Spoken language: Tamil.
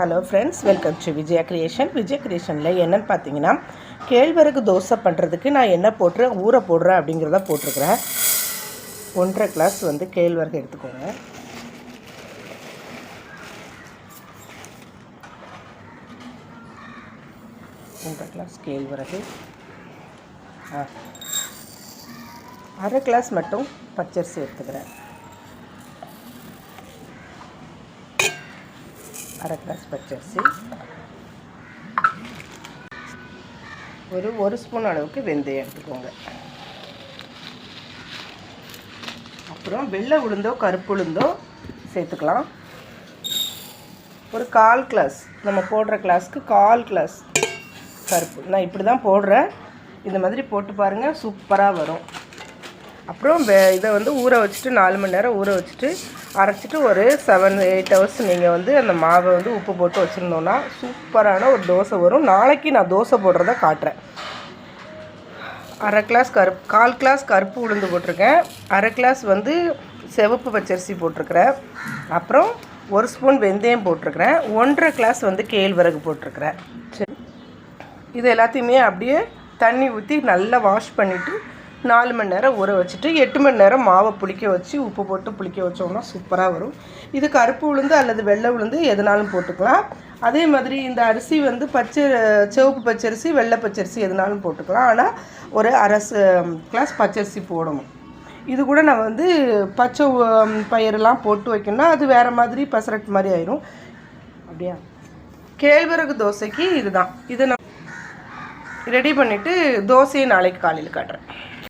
Hello friends welcome to Vijaya creation Vijaya கிரியேஷனில் என்னென்னு பார்த்தீங்கன்னா கேழ்வரகு தோசை பண்ணுறதுக்கு நான் என்ன போட்டுறேன் ஊற போடுறேன் அப்படிங்கிறத போட்டிருக்கிறேன். ஒன்றரை கிளாஸ் வந்து கேழ்வரகு எடுத்துக்கோங்க. ஒன்றரை கிளாஸ் கேழ்வரகு. ஆ. அரை கிளாஸ் மட்டும் பச்சரிசி எடுத்துக்கிறேன். அரை கிளாஸ் பச்சரிசி. ஒரு ஒரு ஸ்பூன் அளவுக்கு வெந்தயம் எடுத்துக்கோங்க. அப்புறம் வெள்ளை உளுந்தோ கருப்பு உளுந்தோ சேர்த்துக்கலாம். ஒரு கால் கிளாஸ் நம்ம போடுற கிளாஸ்க்கு கால் கிளாஸ் கருப்பு. நான் இப்படி தான் போடுறேன். இந்த மாதிரி போட்டு பாருங்கள் சூப்பராக வரும். அப்புறம் இதை வந்து ஊற வச்சுட்டு நாலு மணி நேரம் ஊற வச்சுட்டு அரைச்சிட்டு ஒரு செவன் எயிட் ஹவர்ஸ் நீங்கள் வந்து அந்த மாவை வந்து உப்பு போட்டு வச்சுருந்தோன்னா சூப்பரான ஒரு தோசை வரும். நாளைக்கு நான் தோசை போடுறத காட்டுறேன். அரை கிளாஸ் கருப்பு கால் கிளாஸ் கருப்பு உளுந்து போட்டிருக்கேன். அரை கிளாஸ் வந்து சிவப்பு பச்சரிசி போட்டிருக்கிறேன். அப்புறம் ஒரு ஸ்பூன் வெந்தயம் போட்டிருக்கிறேன். ஒன்றரை கிளாஸ் வந்து கேழ்வரகு போட்டிருக்கிறேன். சரி இது எல்லாத்தையுமே அப்படியே தண்ணி ஊற்றி நல்லா வாஷ் பண்ணிவிட்டு நாலு மணி நேரம் ஊற வச்சுட்டு எட்டு மணி நேரம் மாவை புளிக்க வச்சு உப்பு போட்டு புளிக்க வச்சோம்னா சூப்பராக வரும். இது கருப்பு உளுந்து அல்லது வெள்ளை உளுந்து எதுனாலும் போட்டுக்கலாம். அதே மாதிரி இந்த அரிசி வந்து பச்சை சிவப்பு பச்சரிசி வெள்ளை பச்சரிசி எதுனாலும் போட்டுக்கலாம். ஆனால் ஒரு அரை கிளாஸ் பச்சரிசி போடணும். இது கூட நான் வந்து பச்சை பயிரெலாம் பயிரெல்லாம் போட்டு வைக்கணும்னா அது வேறு மாதிரி பசரட் மாதிரி ஆயிரும். அப்படியா? கேழ்வரகு தோசைக்கு இதுதான். இதை நான் ரெடி பண்ணிவிட்டு தோசையை நாளைக்கு காலையில் காட்டுறேன்.